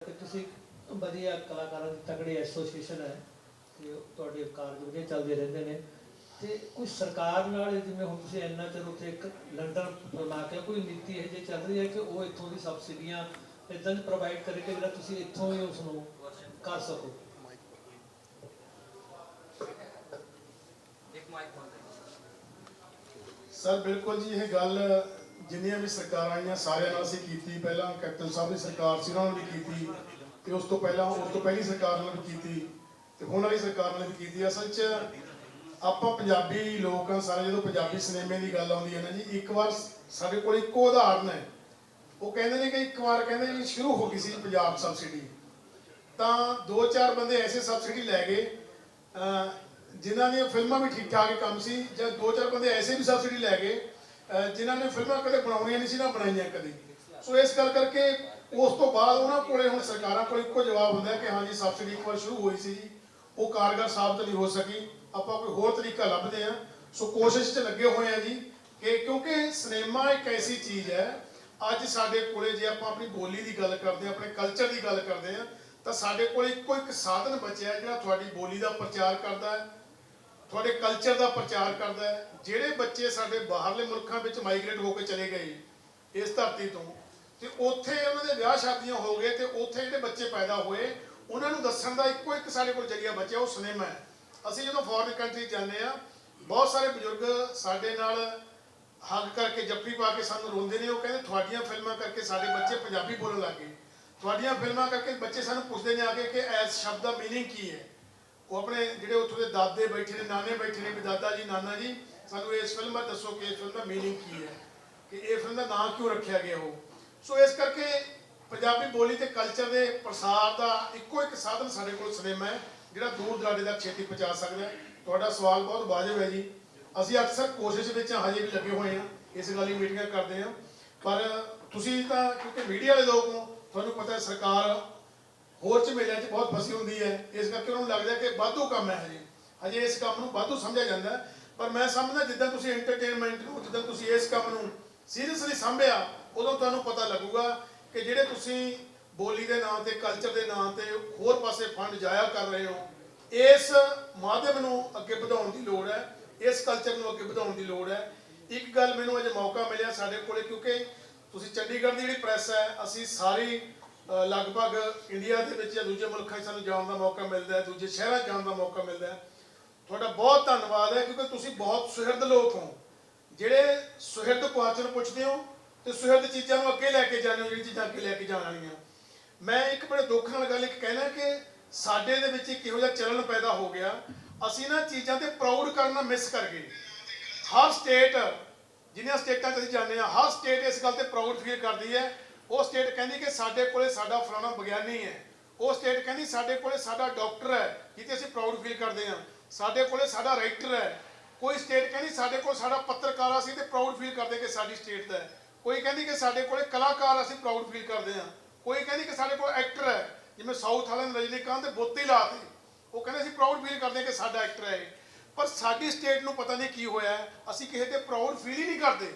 ਕਿ ਤੁਸੀਂ ਵਧੀਆ ਕਲਾਕਾਰਾਂ ਦੀ ਤਗੜੀ ਐਸੋਸੀਏਸ਼ਨ ਹੈ ਤੇ ਤੁਹਾਡੇ ਕਾਰਜ ਵਧੀਆ ਚੱਲਦੇ ਰਹਿੰਦੇ ਨੇ ਤੇ ਕੋਈ ਸਰਕਾਰ ਨਾਲ ਜਿਵੇਂ ਹੁਣ ਤੁਸੀਂ ਇੰਨਾ ਚਿਰ ਉੱਥੇ ਇੱਕ ਲੰਡਨ ਬਣਾ ਕੇ ਕੋਈ ਨੀਤੀ ਇਹ ਜੇ ਚੱਲ ਰਹੀ ਹੈ ਕਿ ਉਹ ਇੱਥੋਂ ਦੀ ਸਬਸਿਡੀਆਂ ਇਦਾਂ ਪ੍ਰੋਵਾਈਡ ਕਰੇ ਕਿ ਜਿਹੜਾ ਤੁਸੀਂ ਇੱਥੋਂ ਹੀ ਉਸ ਨੂੰ ਕਰ ਸਕੋ? ਇੱਕ ਮਾਈਕ ਬੰਦ ਸਰ ਬਿਲਕੁਲ ਜੀ ਇਹ ਗੱਲ ਜਿੰਨੀਆਂ ਵੀ ਸਰਕਾਰਾਂ ਆਈਆਂ, ਸਾਰਿਆਂ ਨਾਲ ਅਸੀਂ ਕੀਤੀ। ਪਹਿਲਾਂ ਕੈਪਟਨ ਸਾਹਿਬ ਦੀ ਸਰਕਾਰ ਸੀ, ਉਹਨਾਂ ਨਾਲ ਵੀ ਕੀਤੀ। ਤੇ ਉਸ ਤੋਂ ਪਹਿਲਾਂ, ਉਸ ਤੋਂ ਪਹਿਲੀ ਸਰਕਾਰ ਨਾਲ ਵੀ ਕੀਤੀ। ਤੇ ਹੁਣ ਵਾਲੀ ਸਰਕਾਰ ਨਾਲ ਵੀ ਕੀਤੀ। ਅਸਲ 'ਚ ਆਪਾਂ ਪੰਜਾਬੀ ਲੋਕ ਆ ਸਾਰੇ ਜਦੋਂ ਪੰਜਾਬੀ ਸਿਨੇਮੇ ਦੀ ਗੱਲ ਆਉਂਦੀ ਹੈ ਨਾ ਜੀ, ਇੱਕ ਵਾਰ ਸਾਡੇ ਕੋਲ ਇੱਕੋ ਉਦਾਹਰਨ ਹੈ। ਉਹ ਕਹਿੰਦੇ ਨੇ ਕਿ ਇੱਕ ਵਾਰ ਕਹਿੰਦੇ ਜੀ ਸ਼ੁਰੂ ਹੋ ਗਈ ਸੀ ਪੰਜਾਬ ਸਬਸਿਡੀ। ਤਾਂ ਦੋ ਚਾਰ ਬੰਦੇ ਐਸੇ ਸਬਸਿਡੀ ਲੈ ਗਏ, ਅਹ, ਜਿਨ੍ਹਾਂ ਦੀਆਂ ਫਿਲਮਾਂ ਵੀ ਠੀਕ ਠਾਕ ਕੰਮ ਸੀ, ਜਾਂ ਦੋ ਚਾਰ ਬੰਦੇ ਐਸੇ ਵੀ ਸਬਸਿਡੀ ਲੈ ਗਏ ਜਿਨ੍ਹਾਂ ਨੇ ਫਿਲਮਾਂ ਕਦੇ ਬਣਾਉਣੀਆਂ ਨਹੀਂ ਸੀ ਨਾ ਬਣਾਈਆਂ ਕਦੇ। ਸੋ ਇਸ ਗੱਲ ਕਰਕੇ ਉਸ ਤੋਂ ਬਾਅਦ ਉਹਨਾਂ ਕੋਲੇ ਹੁਣ ਸਰਕਾਰਾਂ ਕੋਲ ਇੱਕੋ ਜਵਾਬ ਹੁੰਦਾ ਕਿ ਹਾਂਜੀ ਸਬਸਿਡੀ ਇੱਕ ਵਾਰ ਸ਼ੁਰੂ ਹੋਈ ਸੀ। ਜੀ ਉਹ ਕਾਰਗਰ ਸਾਬਤ ਨਹੀਂ ਹੋ ਸਕੀ। ਆਪਾਂ ਕੋਈ ਹੋਰ ਤਰੀਕਾ ਲੱਭਦੇ ਆ ਸੋ ਕੋਸ਼ਿਸ਼ 'ਚ ਲੱਗੇ ਹੋਏ ਆ ਜੀ ਕਿ ਕਿਉਂਕਿ ਸਿਨੇਮਾ ਇੱਕ ਐਸੀ ਚੀਜ਼ ਹੈ, ਅੱਜ ਸਾਡੇ ਕੋਲੇ ਜੇ ਆਪਾਂ ਆਪਣੀ ਬੋਲੀ ਦੀ ਗੱਲ ਕਰਦੇ ਆ ਆਪਣੇ ਕਲਚਰ ਦੀ ਗੱਲ ਕਰਦੇ ਆ ਤਾਂ ਸਾਡੇ ਕੋਲ ਇੱਕੋ ਇੱਕ ਸਾਧਨ ਬਚਿਆ ਜਿਹੜਾ ਤੁਹਾਡੀ ਬੋਲੀ ਦਾ ਪ੍ਰਚਾਰ ਕਰਦਾ ਹੈ। ਤੁਹਾਡੇ ਕਲਚਰ ਦਾ ਪ੍ਰਚਾਰ ਕਰਦਾ ਹੈ। ਜਿਹੜੇ ਬੱਚੇ ਸਾਡੇ ਬਾਹਰਲੇ ਮੁਲਕਾਂ ਵਿੱਚ ਮਾਈਗ੍ਰੇਟ ਹੋ ਕੇ ਚਲੇ ਗਏ ਇਸ ਧਰਤੀ ਤੋਂ, ਤੇ ਉੱਥੇ ਉਹਨਾਂ ਦੇ ਵਿਆਹ ਸ਼ਾਦੀਆਂ ਹੋ ਗਏ ਤੇ ਉੱਥੇ ਜਿਹੜੇ ਬੱਚੇ ਪੈਦਾ ਹੋਏ, ਉਹਨਾਂ ਨੂੰ ਦੱਸਣ ਦਾ ਇੱਕੋ ਇੱਕ ਸਾਡੇ ਕੋਲ ਜਰੀਆ ਬਚਿਆ, ਉਹ ਸਿਨੇਮਾ ਹੈ। ਅਸੀਂ ਜਦੋਂ ਫੋਰਨ ਕੰਟਰੀ ਜਾਂਦੇ ਆ ਬਹੁਤ ਸਾਰੇ ਬਜ਼ੁਰਗ ਸਾਡੇ ਨਾਲ ਹੱਗ ਕਰਕੇ, ਜੱਫੀ ਪਾ ਕੇ ਸਾਨੂੰ ਰੋਂਦੇ ਨੇ, ਉਹ ਕਹਿੰਦੇ, ਤੁਹਾਡੀਆਂ ਫਿਲਮਾਂ ਕਰਕੇ ਸਾਡੇ ਬੱਚੇ ਪੰਜਾਬੀ ਬੋਲਣ ਲੱਗ ਗਏ। ਤੁਹਾਡੀਆਂ ਫਿਲਮਾਂ ਕਰਕੇ ਬੱਚੇ ਸਾਨੂੰ ਪੁੱਛਦੇ ਨੇ ਆ ਕੇ ਕਿ ਇਸ ਸ਼ਬਦ ਦਾ ਮੀਨਿੰਗ ਕੀ ਹੈ? ਉਹ ਆਪਣੇ ਜਿਹੜੇ ਉੱਥੋਂ ਦੇ ਦਾਦੇ ਬੈਠੇ ਨੇ, ਨਾਨੇ ਬੈਠੇ ਨੇ ਵੀ ਦਾਦਾ ਜੀ, ਨਾਨਾ ਜੀ, ਸਾਨੂੰ ਇਸ ਫਿਲਮ ਦਾ ਦੱਸੋ ਕਿ ਇਸ ਫਿਲਮ ਦਾ ਮੀਨਿੰਗ ਕੀ ਹੈ, ਕਿ ਇਹ ਫਿਲਮ ਦਾ ਨਾਮ ਕਿਉਂ ਰੱਖਿਆ ਗਿਆ ਉਹ? ਸੋ ਇਸ ਕਰਕੇ ਪੰਜਾਬੀ ਬੋਲੀ ਤੇ ਕਲਚਰ ਦੇ ਪ੍ਰਸਾਰ ਦਾ ਇੱਕੋ ਇੱਕ ਸਾਧਨ ਸਾਡੇ ਕੋਲ ਸਿਨੇਮਾ ਹੈ, ਜਿਹੜਾ ਦੂਰ ਦਰਾਡੇ ਤੱਕ ਛੇਤੀ ਪਹੁੰਚਾ ਸਕਦਾ ਤੁਹਾਡਾ ਸਵਾਲ ਬਹੁਤ ਵਾਜਬ ਹੈ ਜੀ। ਅਸੀਂ ਅਕਸਰ ਕੋਸ਼ਿਸ਼ ਵਿੱਚ ਹਜੇ ਵੀ ਲੱਗੇ ਹੋਏ ਹਾਂ, ਇਸ ਗੱਲ ਦੀ ਮੀਟਿੰਗਾਂ ਕਰਦੇ ਹਾਂ। ਪਰ ਤੁਸੀਂ ਤਾਂ, ਕਿਉਂਕਿ ਮੀਡੀਆ ਵਾਲੇ ਲੋਕ ਹੋ, ਤੁਹਾਨੂੰ ਪਤਾ ਹੈ ਸਰਕਾਰ ਹੋਰ ਝਮੇਲਿਆਂ 'ਚ ਬਹੁਤ ਫਸੀ ਹੁੰਦੀ ਹੈ। ਇਸ ਕਰਕੇ ਉਹਨਾਂ ਨੂੰ ਲੱਗਦਾ ਕਿ ਵਾਧੂ ਕੰਮ ਹੈ ਹਜੇ। ਹਜੇ ਇਸ ਕੰਮ ਨੂੰ ਵਾਧੂ ਸਮਝਿਆ ਜਾਂਦਾ ਪਰ ਮੈਂ ਸਮਝਦਾ ਜਿੱਦਾਂ ਤੁਸੀਂ ਐਂਟਰਟੇਨਮੈਂਟ ਨੂੰ, ਜਿੱਦਾਂ ਤੁਸੀਂ ਇਸ ਕੰਮ ਨੂੰ ਸੀਰੀਅਸਲੀ ਸੰਭਿਆ, ਉਦੋਂ ਤੁਹਾਨੂੰ ਪਤਾ ਲੱਗੂਗਾ ਕਿ ਜਿਹੜੇ ਤੁਸੀਂ ਬੋਲੀ ਦੇ ਨਾਂ ਤੇ ਕਲਚਰ ਦੇ ਨਾਂ ਤੇ ਹੋਰ ਪਾਸੇ ਫੰਡ ਜਾਇਆ ਕਰ ਰਹੇ ਹੋ, ਇਸ ਮਾਧਿਅਮ ਨੂੰ ਅੱਗੇ ਵਧਾਉਣ ਦੀ ਲੋੜ ਹੈ। ਇਸ ਕਲਚਰ ਨੂੰ ਅੱਗੇ ਵਧਾਉਣ ਦੀ ਲੋੜ ਹੈ। ਇੱਕ ਗੱਲ ਮੈਨੂੰ ਅੱਜ ਮੌਕਾ ਮਿਲਿਆ ਸਾਡੇ ਕੋਲੇ ਕਿਉਂਕਿ ਤੁਸੀਂ ਚੰਡੀਗੜ੍ਹ ਦੀ ਜਿਹੜੀ ਪ੍ਰੈਸ ਹੈ, ਅਸੀਂ ਸਾਰੀ ਲਗਭਗ ਇੰਡੀਆ ਦੇ ਵਿੱਚ ਜਾਂ ਦੂਜੇ ਮੁਲਕਾਂ 'ਚ ਸਾਨੂੰ ਜਾਣ ਦਾ ਮੌਕਾ ਮਿਲਦਾ ਹੈ, ਦੂਜੇ ਸ਼ਹਿਰਾਂ 'ਚ ਜਾਣ ਦਾ ਮੌਕਾ ਮਿਲਦਾ ਹੈ। ਤੁਹਾਡਾ ਬਹੁਤ ਧੰਨਵਾਦ ਹੈ ਕਿਉਂਕਿ ਤੁਸੀਂ ਬਹੁਤ ਸੁਹਿਰਦ ਲੋਕ ਹੋ। ਜਿਹੜੇ ਸੁਹਿਰਦ ਕੁਆਚਨ ਪੁੱਛਦੇ ਹੋ ਤੇ ਸੁਹਿਰਦ ਚੀਜ਼ਾਂ ਨੂੰ ਅੱਗੇ ਲੈ ਕੇ ਜਾਂਦੇ ਹੋ, ਜਿਹੜੀ ਚੀਜ਼ਾਂ ਅੱਗੇ ਲੈ ਕੇ ਜਾਣ ਵਾਲੀਆਂ। ਮੈਂ ਇੱਕ ਬੜੇ ਦੁੱਖ ਨਾਲ ਗੱਲ ਇੱਕ ਕਹਿਣਾ ਕਿ ਸਾਡੇ ਦੇ ਵਿੱਚ ਇੱਕ ਇਹੋ ਜਿਹਾ ਚਲਨ ਪੈਦਾ ਹੋ ਗਿਆ। ਅਸੀਂ ਨਾ ਚੀਜ਼ਾਂ ਤੇ ਪ੍ਰਾਊਡ ਕਰਨਾ ਮਿਸ ਕਰ ਗਏ। ਹਰ ਸਟੇਟ ਜਿੰਨੀਆਂ ਸਟੇਟਾਂ 'ਚ ਅਸੀਂ ਜਾਂਦੇ ਹਾਂ, ਹਰ ਸਟੇਟ ਇਸ ਗੱਲ ਤੇ ਪ੍ਰਾਊਡ ਫੀਲ ਕਰਦੀ ਹੈ ਉਹ ਸਟੇਟ ਕਹਿੰਦੀ ਕਿ ਸਾਡੇ ਕੋਲੇ ਸਾਡਾ ਫਲਾਣਾ ਵਿਗਿਆਨੀ ਹੈ। ਉਹ ਸਟੇਟ ਕਹਿੰਦੀ ਸਾਡੇ ਕੋਲੇ ਸਾਡਾ ਡਾਕਟਰ ਹੈ ਜਿੱਤੇ ਅਸੀਂ ਪ੍ਰਾਊਡ ਫੀਲ ਕਰਦੇ ਹਾਂ। ਸਾਡੇ ਕੋਲੇ ਸਾਡਾ ਰਾਈਟਰ ਹੈ। ਕੋਈ ਸਟੇਟ ਕਹਿੰਦੀ ਸਾਡੇ ਕੋਲ ਸਾਡਾ ਪੱਤਰਕਾਰ ਅਸੀਂ ਤੇ ਪ੍ਰਾਊਡ ਫੀਲ ਕਰਦੇ ਕਿ ਸਾਡੀ ਸਟੇਟ ਦਾ ਕੋਈ ਕਹਿੰਦੀ ਕਿ ਸਾਡੇ ਕੋਲੇ ਕਲਾਕਾਰ ਅਸੀਂ ਪ੍ਰਾਊਡ ਫੀਲ ਕਰਦੇ ਹਾਂ। ਕੋਈ ਕਹਿੰਦੀ ਕਿ ਸਾਡੇ ਕੋਲ ਐਕਟਰ ਹੈ, ਜਿਵੇਂ ਸਾਊਥ ਵਾਲਿਆਂ ਨੇ ਰਜਨੀਕਾਂਤ ਦੇ ਬੋਤੇ ਲਾਤੇ ਉਹ ਕਹਿੰਦੇ ਅਸੀਂ ਪ੍ਰਾਊਡ ਫੀਲ ਕਰਦੇ ਹਾਂ ਕਿ ਸਾਡਾ ਐਕਟਰ ਹੈ ਪਰ ਸਾਡੀ ਸਟੇਟ ਨੂੰ ਪਤਾ ਨਹੀਂ ਕੀ ਹੋਇਆ ਅਸੀਂ ਕਿਸੇ ਤੇ ਪ੍ਰਾਊਡ ਫੀਲ ਹੀ ਨਹੀਂ ਕਰਦੇ।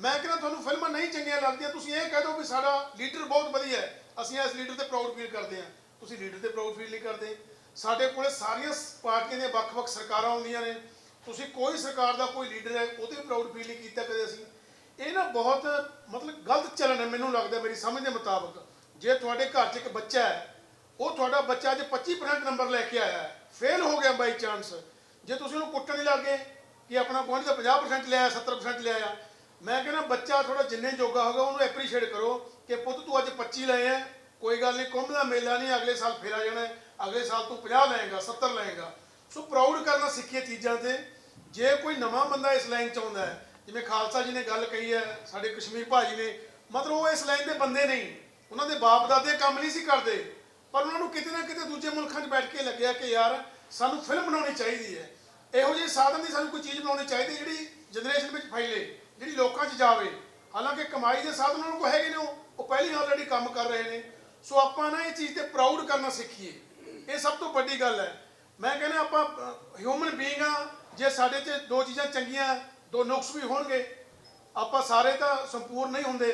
ਮੈਂ ਕਹਿੰਦਾ ਤੁਹਾਨੂੰ ਫਿਲਮਾਂ ਨਹੀਂ ਚੰਗੀਆਂ ਲੱਗਦੀਆਂ, ਤੁਸੀਂ ਇਹ ਕਹਿ ਦਿਓ ਵੀ ਸਾਡਾ ਲੀਡਰ ਬਹੁਤ ਵਧੀਆ ਹੈ। ਅਸੀਂ ਇਸ ਲੀਡਰ ਤੇ ਪ੍ਰਾਊਡ ਫੀਲ ਕਰਦੇ ਹਾਂ। ਤੁਸੀਂ ਲੀਡਰ ਤੇ ਪ੍ਰਾਊਡ ਫੀਲ ਨਹੀਂ ਕਰਦੇ। ਸਾਡੇ ਕੋਲੇ ਸਾਰੀਆਂ ਪਾਰਟੀਆਂ ਦੀਆਂ ਵੱਖ-ਵੱਖ ਸਰਕਾਰਾਂ ਆਉਂਦੀਆਂ ਨੇ। ਤੁਸੀਂ ਕੋਈ ਸਰਕਾਰ ਦਾ ਕੋਈ ਲੀਡਰ ਹੈ, ਉਹਦੇ ਵੀ ਪ੍ਰਾਊਡ ਫੀਲ ਨਹੀਂ ਕੀਤਾ ਕਦੇ ਅਸੀਂ। ਇਹ ਨਾ ਬਹੁਤ, ਮਤਲਬ ਗਲਤ ਚੱਲਣ ਹੈ ਮੈਨੂੰ ਲੱਗਦਾ ਮੇਰੀ ਸਮਝ ਦੇ ਮੁਤਾਬਕ। ਜੇ ਤੁਹਾਡੇ ਘਰ 'ਚ ਇੱਕ ਬੱਚਾ ਹੈ, ਉਹ ਤੁਹਾਡਾ ਬੱਚਾ ਅੱਜ 25% ਨੰਬਰ ਲੈ ਕੇ ਆਇਆ ਹੈ। ਫੇਲ ਹੋ ਗਿਆ ਬਾਈ ਚਾਂਸ ਜੇ ਤੁਸੀਂ ਉਹਨੂੰ ਕੁੱਟਣ ਨਹੀਂ ਲੱਗੇ ਕਿ ਆਪਣਾ ਗੁਆਂਢੀ ਦਾ 50% ਲਿਆਇਆ 70% ਲਿਆਇਆ ਮੈਂ ਕਹਿੰਦਾ ਬੱਚਾ ਥੋੜਾ ਜਿੰਨੇ ਜੋਗਾ ਹੋਗਾ ਉਹਨੂੰ ਐਪਰੀਸ਼ੀਏਟ ਕਰੋ ਕਿ ਪੁੱਤ ਤੂੰ ਅੱਜ 25 ਲਏ ਆ ਕੋਈ ਗੱਲ ਨਹੀਂ, ਕੁੰਭ ਦਾ ਮੇਲਾ ਨਹੀਂ, ਅਗਲੇ ਸਾਲ ਫੇਰ ਆ ਜਾਣਾ ਅਗਲੇ ਸਾਲ ਤੂੰ 50 ਲਏਗਾ 70 ਲਏਗਾ। ਸੋ ਪ੍ਰਾਊਡ ਕਰਨਾ ਸਿੱਖੀਏ ਚੀਜ਼ਾਂ ਤੇ। ਜੇ ਕੋਈ ਨਵਾਂ ਬੰਦਾ ਇਸ ਲਾਈਨ ਚ ਆਉਂਦਾ ਹੈ, ਜਿਵੇਂ ਖਾਲਸਾ ਜੀ ਨੇ ਗੱਲ ਕਹੀ ਹੈ, ਸਾਡੇ ਕਸ਼ਮੀਰ ਭਾਜੀ ਨੇ, ਮਤਲਬ ਉਹ ਇਸ ਲਾਈਨ ਦੇ ਬੰਦੇ ਨਹੀਂ, ਉਹਨਾਂ ਦੇ ਬਾਪ ਦਾਦੇ ਕੰਮ ਨਹੀਂ ਸੀ ਕਰਦੇ, ਪਰ ਉਹਨਾਂ ਨੂੰ ਕਿਤੇ ਨਾ ਕਿਤੇ ਦੂਜੇ ਮੁਲਕਾਂ 'ਚ ਬੈਠ ਕੇ ਲੱਗਿਆ ਕਿ ਯਾਰ ਸਾਨੂੰ ਫਿਲਮ ਬਣਾਉਣੀ ਚਾਹੀਦੀ ਹੈ। ਇਹੋ ਜਿਹੇ ਸਾਧਨ ਦੀ ਸਾਨੂੰ ਕੋਈ ਚੀਜ਼ ਬਣਾਉਣੀ ਚਾਹੀਦੀ ਜਿਹੜੀ ਜਨਰੇਸ਼ਨ ਵਿੱਚ ਫੈਲੇ, ਜਿਹੜੀ ਲੋਕਾਂ 'ਚ ਜਾਵੇ, ਹਾਲਾਂਕਿ ਕਮਾਈ ਦੇ ਸਾਧਨ ਉਹਨਾਂ ਕੋਲ ਹੈਗੇ ਨੇ ਉਹ ਉਹ ਪਹਿਲੀ ਆਲਰੇਡੀ ਕੰਮ ਕਰ ਰਹੇ ਨੇ। ਸੋ ਆਪਾਂ ਨਾ ਇਹ ਚੀਜ਼ ਤੇ ਪ੍ਰਾਊਡ ਕਰਨਾ ਸਿੱਖੀਏ। ਇਹ ਸਭ ਤੋਂ ਵੱਡੀ ਗੱਲ ਹੈ। ਮੈਂ ਕਹਿੰਦਾ ਆਪਾਂ ਹਿਊਮਨ ਬੀਇੰਗ ਆ, ਜੇ ਸਾਡੇ 'ਚ ਦੋ ਚੀਜ਼ਾਂ ਚੰਗੀਆਂ, ਦੋ ਨੁਕਸ ਵੀ ਹੋਣਗੇ, ਆਪਾਂ ਸਾਰੇ ਤਾਂ ਸੰਪੂਰਨ ਨਹੀਂ ਹੁੰਦੇ।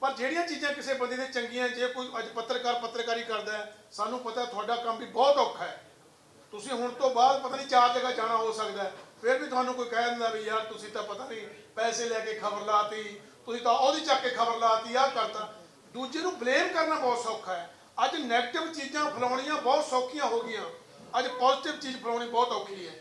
ਪਰ ਜਿਹੜੀਆਂ ਚੀਜ਼ਾਂ ਕਿਸੇ ਬੰਦੇ ਦੇ ਚੰਗੀਆਂ, ਜੇ ਕੋਈ ਅੱਜ ਪੱਤਰਕਾਰ ਪੱਤਰਕਾਰੀ ਕਰਦਾ ਸਾਨੂੰ ਪਤਾ ਤੁਹਾਡਾ ਕੰਮ ਵੀ ਬਹੁਤ ਔਖਾ ਹੈ। ਤੁਸੀਂ ਹੁਣ ਤੋਂ ਬਾਅਦ ਪਤਾ ਨਹੀਂ ਚਾਰ ਜਗ੍ਹਾ ਜਾਣਾ ਹੋ ਸਕਦਾ ਫਿਰ ਵੀ ਤੁਹਾਨੂੰ ਕੋਈ ਕਹਿ ਦਿੰਦਾ ਵੀ ਯਾਰ ਤੁਸੀਂ ਤਾਂ ਪਤਾ ਨਹੀਂ, ਪੈਸੇ ਲੈ ਕੇ ਖਬਰ ਲਾਤੀ, ਤੁਸੀਂ ਤਾਂ ਉਹਦੀ ਚੱਕ ਕੇ ਖਬਰ ਲਾਤੀ, ਆਹ ਕਰਤਾ। ਦੂਜੇ ਨੂੰ ਬਲੇਮ ਕਰਨਾ ਬਹੁਤ ਸੌਖਾ ਹੈ। ਅੱਜ 네ਗੇਟਿਵ ਚੀਜ਼ਾਂ ਫੈਲਾਉਣੀਆਂ ਬਹੁਤ ਸੌਖੀਆਂ ਹੋ ਗਈਆਂ। ਅੱਜ ਪੋਜ਼ਿਟਿਵ ਚੀਜ਼ ਫੈਲਾਉਣੀ ਬਹੁਤ ਔਖੀ ਹੈ।